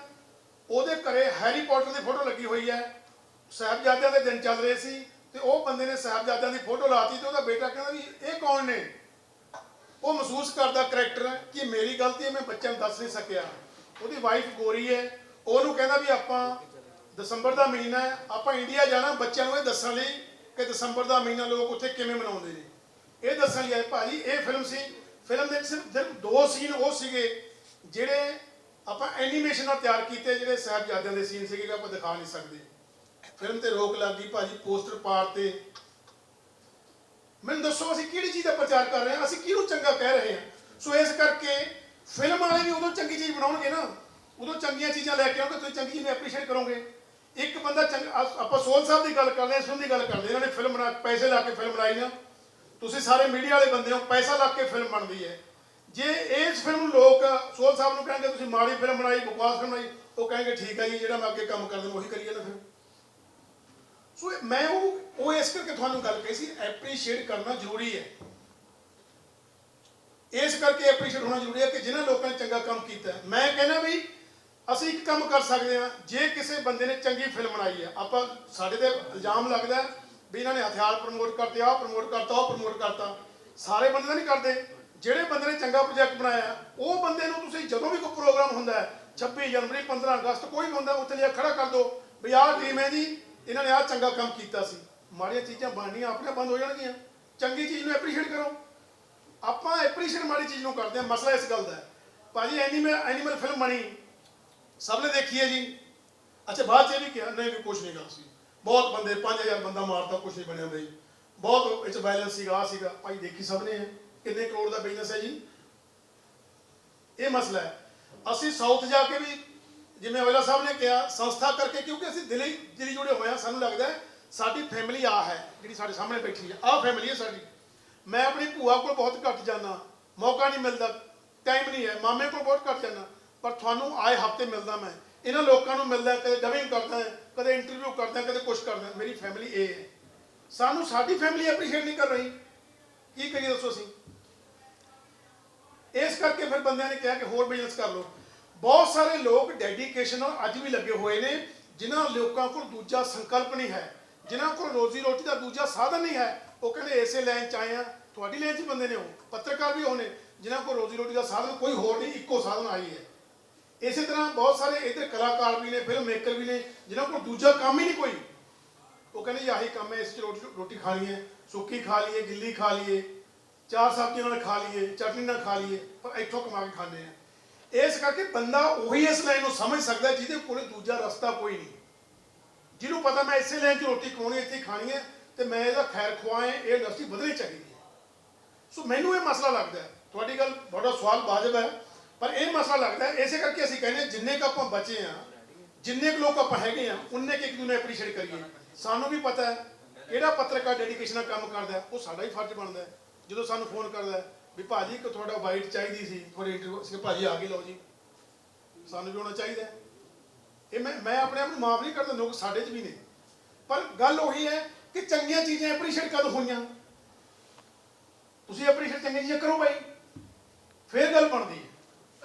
ਉਹਦੇ ਘਰੇ ਹੈਰੀ ਪੋਟਰ ਦੀ ਫੋਟੋ ਲੱਗੀ ਹੋਈ ਹੈ। ਸਾਹਿਬਜ਼ਾਦਿਆਂ ਦੇ ਦਿਨ ਚੱਲ ਰਹੇ ਸੀ ਤੇ ਉਹ ਬੰਦੇ ਨੇ ਸਾਹਿਬਜ਼ਾਦਿਆਂ ਦੀ ਫੋਟੋ ਲਾਤੀ ਤੇ ਉਹਦਾ ਬੇਟਾ ਕਹਿੰਦਾ ਵੀ ਇਹ ਕੌਣ ਨੇ? ਉਹ ਮਹਿਸੂਸ ਕਰਦਾ ਕਰੈਕਟਰ ਕਿ ਮੇਰੀ ਗਲਤੀ ਹੈ, ਮੈਂ ਬੱਚਿਆਂ ਨੂੰ ਦੱਸ ਨਹੀਂ ਸਕਿਆ। ਉਹਦੀ ਵਾਈਫ ਗੋਰੀ ਹੈ, ਉਹਨੂੰ ਕਹਿੰਦਾ ਵੀ ਆਪਾਂ ਦਸੰਬਰ ਦਾ ਮਹੀਨਾ ਹੈ, ਆਪਾਂ ਇੰਡੀਆ ਜਾਣਾ, ਬੱਚਿਆਂ ਨੂੰ ਇਹ ਦੱਸਣ ਲਈ ਕਿ ਦਸੰਬਰ ਦਾ ਮਹੀਨਾ ਲੋਕ ਉੱਥੇ ਕਿਵੇਂ ਮਨਾਉਂਦੇ ਨੇ। ਇਹ ਦੱਸਣ ਲਈ ਆਏ ਭਾਜੀ, ਇਹ ਫਿਲਮ ਸੀ ਫਿਲਮ ਦੇ ਸਿਰਫ ਸਿਰਫ ਦੋ ਸੀਨ ਉਹ ਸੀਗੇ ਜਿਹੜੇ ਆਪਾਂ ਐਨੀਮੇਸ਼ਨ ਨਾਲ ਤਿਆਰ ਕੀਤੇ, ਜਿਹੜੇ ਸਾਹਿਬਜ਼ਾਦਿਆਂ ਦੇ ਸੀਨ ਸੀਗੇ ਆਪਾਂ ਦਿਖਾ ਨਹੀਂ ਸਕਦੇ। ਫਿਲਮ ਤੇ ਰੋਕ ਲੱਗ ਗਈ ਭਾਜੀ ਪੋਸਟਰ ਪਾੜ ਤੇ। ਮੈਨੂੰ ਦੱਸੋ, ਅਸੀਂ ਕਿਹੜੀ ਚੀਜ਼ ਦਾ ਪ੍ਰਚਾਰ ਕਰ ਰਹੇ ਹਾਂ? ਅਸੀਂ ਕਿਹਨੂੰ ਚੰਗਾ ਕਹਿ ਰਹੇ ਹਾਂ? ਸੋ ਇਸ ਕਰਕੇ ਫਿਲਮ ਵਾਲੇ ਵੀ ਉਦੋਂ ਚੰਗੀ ਚੀਜ਼ ਬਣਾਉਣਗੇ ਨਾ। ਉਦੋਂ ਚੰਗੀਆਂ ਚੀਜ਼ਾਂ ਲੈ ਕੇ ਆਉਂਗੇ ਤੁਸੀਂ ਚੰਗੀ ਚੀਜ਼ ਨੂੰ ਐਪਰੀਸ਼ੀਏਟ ਕਰੋਗੇ। ਇੱਕ ਬੰਦਾ ਚੰਗਾ ਆ- ਆਪਾਂ ਸੋਲ ਸਾਹਿਬ ਦੀ ਗੱਲ ਕਰਦੇ ਹਾਂ ਫਿਲਮ ਦੀ ਗੱਲ ਕਰਦੇ ਹਾਂ। ਇਹਨਾਂ ਨੇ ਫਿਲਮ ਬਣਾ ਪੈਸੇ ਲਾ ਕੇ ਫਿਲਮ ਬਣਾਈ ਨਾ ਤੁਸੀਂ ਸਾਰੇ ਮੀਡੀਆ ਵਾਲੇ ਬੰਦੇ ਹੋ, ਪੈਸਾ ਲਾ ਕੇ ਫਿਲਮ ਬਣਦੀ ਹੈ ਜੇ ਇਸ ਫਿਲਮ ਨੂੰ ਲੋਕ ਸੋਲ ਸਾਹਿਬ ਨੂੰ ਕਹਿੰਦੇ ਤੁਸੀਂ ਮਾੜੀ ਫਿਲਮ ਬਣਾਈ, ਬਕਵਾਸ ਫਿਲਮ ਬਣਾਈ, ਉਹ ਕਹਿੰਗੇ ਠੀਕ ਹੈ ਜੀ, ਜਿਹੜਾ ਮੈਂ ਅੱਗੇ ਕੰਮ ਕਰਦਾ ਉਹੀ ਕਰੀਏ ਨਾ ਫਿਰ ਸੋ ਇਹ- ਮੈਂ ਉਹ ਉਹ ਇਸ ਕਰਕੇ ਤੁਹਾਨੂੰ ਗੱਲ ਕਹੀ ਸੀ ਐਪਰੀਸ਼ੀਏਟ ਕਰਨਾ ਜ਼ਰੂਰੀ ਹੈ ਇਸ ਕਰਕੇ ਐਪਰੀਸ਼ੀਏਟ ਹੋਣਾ ਜ਼ਰੂਰੀ ਹੈ ਕਿ ਜਿਨ੍ਹਾਂ ਲੋਕਾਂ ਨੇ ਚੰਗਾ ਕੰਮ ਕੀਤਾ ਹੈ। ਮੈਂ ਕਹਿੰਦਾ ਵੀ ਅਸੀਂ ਇੱਕ ਕੰਮ ਕਰ ਸਕਦੇ ਹਾਂ, ਜੇ ਕਿਸੇ ਬੰਦੇ ਨੇ ਚੰਗੀ ਫਿਲਮ ਬਣਾਈ ਹੈ, ਆਪਾਂ ਸਾਡੇ ਤੇ ਇਲਜ਼ਾਮ ਲੱਗਦਾ ਵੀ ਇਹਨਾਂ ਨੇ ਹਥਿਆਰ ਪ੍ਰਮੋਟ ਕਰਤੇ, ਆਹ ਪ੍ਰਮੋਟ ਕਰਤਾ, ਉਹ ਪ੍ਰਮੋਟ ਕਰਤਾ। ਸਾਰੇ ਬੰਦੇ ਤਾਂ ਨਹੀਂ ਕਰਦੇ। ਜਿਹੜੇ ਬੰਦੇ ਨੇ ਚੰਗਾ ਪ੍ਰੋਜੈਕਟ ਬਣਾਇਆ, ਉਹ ਬੰਦੇ ਨੂੰ ਤੁਸੀਂ ਜਦੋਂ ਵੀ ਕੋਈ ਪ੍ਰੋਗਰਾਮ ਹੁੰਦਾ ਹੈ 26 ਜਨਵਰੀ 15 ਅਗਸਤ, ਕੋਈ ਵੀ ਹੁੰਦਾ, ਉੱਥੇ ਲਿਆ ਖੜਾ ਕਰ ਦਿਓ ਵੀ ਆਹ ਟੀਮ ਹੈ ਜੀ, ਇਹਨਾਂ ਨੇ ਆਹ ਚੰਗਾ ਕੰਮ ਕੀਤਾ ਸੀ। ਮਾੜੀਆਂ ਚੀਜ਼ਾਂ ਬਣਨੀਆਂ ਆਪਣੇ ਬੰਦ ਹੋ ਜਾਣਗੀਆਂ। ਚੰਗੀ ਚੀਜ਼ ਨੂੰ ਐਪਰੀਸ਼ੀਏਟ ਕਰੋ। ਆਪਾਂ ਐਪਰੀਸ਼ੀਏਟ ਮਾੜੀ ਚੀਜ਼ ਨੂੰ ਕਰਦੇ ਹਾਂ, ਮਸਲਾ ਇਸ ਗੱਲ ਦਾ ਹੈ। ਭਾਜੀ ਐਨੀਮਲ ਐਨੀਮਲ ਫਿਲਮ ਬਣੀ। ਸਭ ਨੇ ਦੇਖੀ ਹੈ ਜੀ। ਅੱਛਾ, ਬਾਅਦ ਚ ਇਹ ਵੀ ਕਿਹਾ, ਨਹੀਂ, ਵੀ ਕੁਛ ਨਹੀਂ ਗੱਲ ਸੀ। ਬਹੁਤ ਬੰਦੇ 5000 ਬੰਦਾ ਮਾਰਤਾ, ਕੁਛ ਨਹੀਂ ਬਣਿਆ ਬਈ ਬਹੁਤ ਵਿੱਚ ਵਾਇਲੈਂਸ ਸੀਗਾ, ਆਹ ਸੀਗਾ। ਭਾਈ ਦੇਖੀ ਸਭ ਨੇ ਕਿੰਨੇ ਕਰੋੜ ਦਾ ਬਿਜ਼ਨਸ ਹੈ ਜੀ। ਇਹ ਮਸਲਾ ਹੈ। ਅਸੀਂ ਸਾਊਥ ਜਾ ਕੇ ਵੀ, ਜਿਵੇਂ ਔਜਲਾ ਸਾਹਿਬ ਨੇ ਕਿਹਾ, ਸੰਸਥਾ ਕਰਕੇ, ਕਿਉਂਕਿ ਅਸੀਂ ਦਿਲੀ ਦਿਲੀ ਜੁੜੇ ਹੋਏ ਆ ਸਾਨੂੰ ਲੱਗਦਾ ਸਾਡੀ ਫੈਮਿਲੀ ਆ ਹੈ, ਜਿਹੜੀ ਸਾਡੇ ਸਾਹਮਣੇ ਬੈਠੀ ਹੈ। ਆਹ ਫੈਮਿਲੀ ਹੈ ਸਾਡੀ। ਮੈਂ ਆਪਣੀ ਭੂਆ ਕੋਲ ਬਹੁਤ ਘੱਟ ਜਾਂਦਾ। ਮੌਕਾ ਨਹੀਂ ਮਿਲਦਾ। ਟਾਈਮ ਨਹੀਂ ਹੈ। ਮਾਮੇ ਕੋਲ ਬਹੁਤ ਘੱਟ ਜਾਂਦਾ। ਪਰ ਤੁਹਾਨੂੰ ਆਏ ਹਫ਼ਤੇ ਮਿਲਦਾ ਮੈਂ। ਇਹਨਾਂ ਲੋਕਾਂ ਨੂੰ ਮਿਲਦਾ, ਕਦੇ ਡਬਿੰਗ ਕਰਦਾ, ਕਦੇ ਇੰਟਰਵਿਊ ਕਰਦਾ, ਕਦੇ ਕੁਝ ਕਰਦਾ। ਮੇਰੀ ਫੈਮਿਲੀ ਇਹ ਹੈ। ਸਾਨੂੰ ਸਾਡੀ ਫੈਮਿਲੀ ਐਪਰੀਸ਼ੀਏਟ ਨਹੀਂ ਕਰ ਰਹੀ। ਕੀ ਕਰੀਏ ਦੱਸੋ ਅਸੀਂ? ਇਸ ਕਰਕੇ ਫਿਰ ਬੰਦਿਆਂ ਨੇ ਕਿਹਾ ਕਿ ਹੋਰ ਬਿਜ਼ਨਸ ਕਰ ਲਓ। ਬਹੁਤ ਸਾਰੇ ਲੋਕ ਡੈਡੀਕੇਸ਼ਨ ਨਾਲ ਅੱਜ ਵੀ ਲੱਗੇ ਹੋਏ ਨੇ, ਜਿਨ੍ਹਾਂ ਲੋਕਾਂ ਕੋਲ ਦੂਜਾ ਸੰਕਲਪ ਨਹੀਂ ਹੈ। ਜਿਨ੍ਹਾਂ ਕੋਲ ਰੋਜ਼ੀ ਰੋਟੀ ਦਾ ਦੂਜਾ ਸਾਧਨ ਨਹੀਂ ਹੈ, ਉਹ ਕਹਿੰਦੇ ਇਸੇ ਲਾਈਨ ਚ ਆਏ ਆ। ਤੁਹਾਡੀ ਲਾਈਨ ਚ ਬੰਦੇ ਨੇ ਉਹ, ਪੱਤਰਕਾਰ ਵੀ ਹੋਣੇ ਜਿਨ੍ਹਾਂ ਕੋਲ ਰੋਜ਼ੀ ਰੋਟੀ ਦਾ ਸਾਧਨ ਕੋਈ ਹੋਰ ਨਹੀਂ, ਇੱਕੋ ਸਾਧਨ ਆਈ ਹੈ। ਇਸੇ ਤਰ੍ਹਾਂ ਬਹੁਤ ਸਾਰੇ ਇੱਧਰ ਕਲਾਕਾਰ ਵੀ ਨੇ ਫਿਲਮ ਮੇਕਰ ਵੀ ਨੇ, ਜਿਨ੍ਹਾਂ ਕੋਲ ਦੂਜਾ ਕੰਮ ਹੀ ਨਹੀਂ ਕੋਈ। ਉਹ ਕਹਿੰਦੇ ਜੀ, ਆਹੀ ਕੰਮ ਹੈ, ਇਸ ਚ ਰੋਟੀ ਰੋਟੀ ਖਾਣੀ ਹੈ ਸੁੱਕੀ ਖਾ ਲਈਏ, ਗਿੱਲੀ ਖਾ ਲਈਏ, ਚਾਰ ਸਬਜ਼ੀਆਂ ਨਾਲ ਖਾ ਲਈਏ, ਚਟਨੀ ਨਾਲ ਖਾ ਲਈਏ, ਪਰ ਇੱਥੋਂ ਕਮਾ ਕੇ ਖਾਂਦੇ ਆ। ਇਸ ਕਰਕੇ ਬੰਦਾ ਉਹੀ ਇਸ ਲਾਈਨ ਨੂੰ ਸਮਝ ਸਕਦਾ ਜਿਹਦੇ ਕੋਲ ਦੂਜਾ ਰਸਤਾ ਕੋਈ ਨਹੀਂ। ਜਿਹਨੂੰ ਪਤਾ ਮੈਂ ਇਸੇ ਲਾਈਨ 'ਚ ਰੋਟੀ ਖਾਣੀ ਇੱਥੇ ਖਾਣੀ ਹੈ, ਤੇ ਮੈਂ ਇਹਦਾ ਖੈਰ ਖੁਆਏ ਇਹ ਇੰਡਸਟਰੀ ਵਧਣੀ ਚਾਹੀਦੀ ਹੈ। ਸੋ ਮੈਨੂੰ ਇਹ ਮਸਲਾ ਲੱਗਦਾ ਤੁਹਾਡੀ ਗੱਲ, ਤੁਹਾਡਾ ਸਵਾਲ ਵਾਜਬ ਹੈ। ਪਰ ਇਹ ਮਸਲਾ ਲੱਗਦਾ ਇਸੇ ਕਰਕੇ ਅਸੀਂ ਕਹਿੰਦੇ ਹਾਂ, ਜਿੰਨੇ ਕੁ ਆਪਾਂ ਬਚੇ ਆ ਜਿੰਨੇ ਕੁ ਲੋਕ ਆਪਾਂ ਹੈਗੇ ਆ ਉਨੇ ਕੁ ਇੱਕ ਦੂਜੇ ਨੂੰ ਐਪਰੀਸ਼ੀਏਟ ਕਰੀਏ। ਸਾਨੂੰ ਵੀ ਪਤਾ ਹੈ ਕਿਹੜਾ ਪੱਤਰਕਾਰ ਡੈਡੀਕੇਸ਼ਨ ਨਾਲ ਕੰਮ ਕਰਦਾ ਹੈ, ਉਹ ਸਾਡਾ ਹੀ ਫਰਜ਼ ਬਣਦਾ ਹੈ। ਜਦੋਂ ਸਾਨੂੰ ਫੋਨ ਕਰਦਾ ਹੈ ਵੀ ਭਾਜੀ ਇੱਕ ਤੁਹਾਡਾ ਵਾਈਟ ਚਾਹੀਦੀ ਸੀ ਤੁਹਾਡੇ ਇੰਟਰਵਿਊ ਸੀ ਭਾਜੀ ਆ ਕੇ ਲਓ ਜੀ। ਸਾਨੂੰ ਵੀ ਹੋਣਾ ਚਾਹੀਦਾ ਹੈ। ਇਹ ਮੈਂ ਮੈਂ ਆਪਣੇ ਆਪ ਨੂੰ ਮਾਫ ਨਹੀਂ ਕਰਦਾ ਲੋਕ ਸਾਡੇ 'ਚ ਵੀ ਨੇ। ਪਰ ਗੱਲ ਉਹੀ ਹੈ ਕਿ ਚੰਗੀਆਂ ਚੀਜ਼ਾਂ ਐਪਰੀਸ਼ੀਏਟ ਕਦੋਂ ਹੋਈਆਂ? ਤੁਸੀਂ ਐਪਰੀਸ਼ੀਏਟ ਚੰਗੀਆਂ ਚੀਜ਼ਾਂ ਕਰੋ ਭਾਈ ਫੇਰ ਗੱਲ ਬਣਦੀ ਹੈ।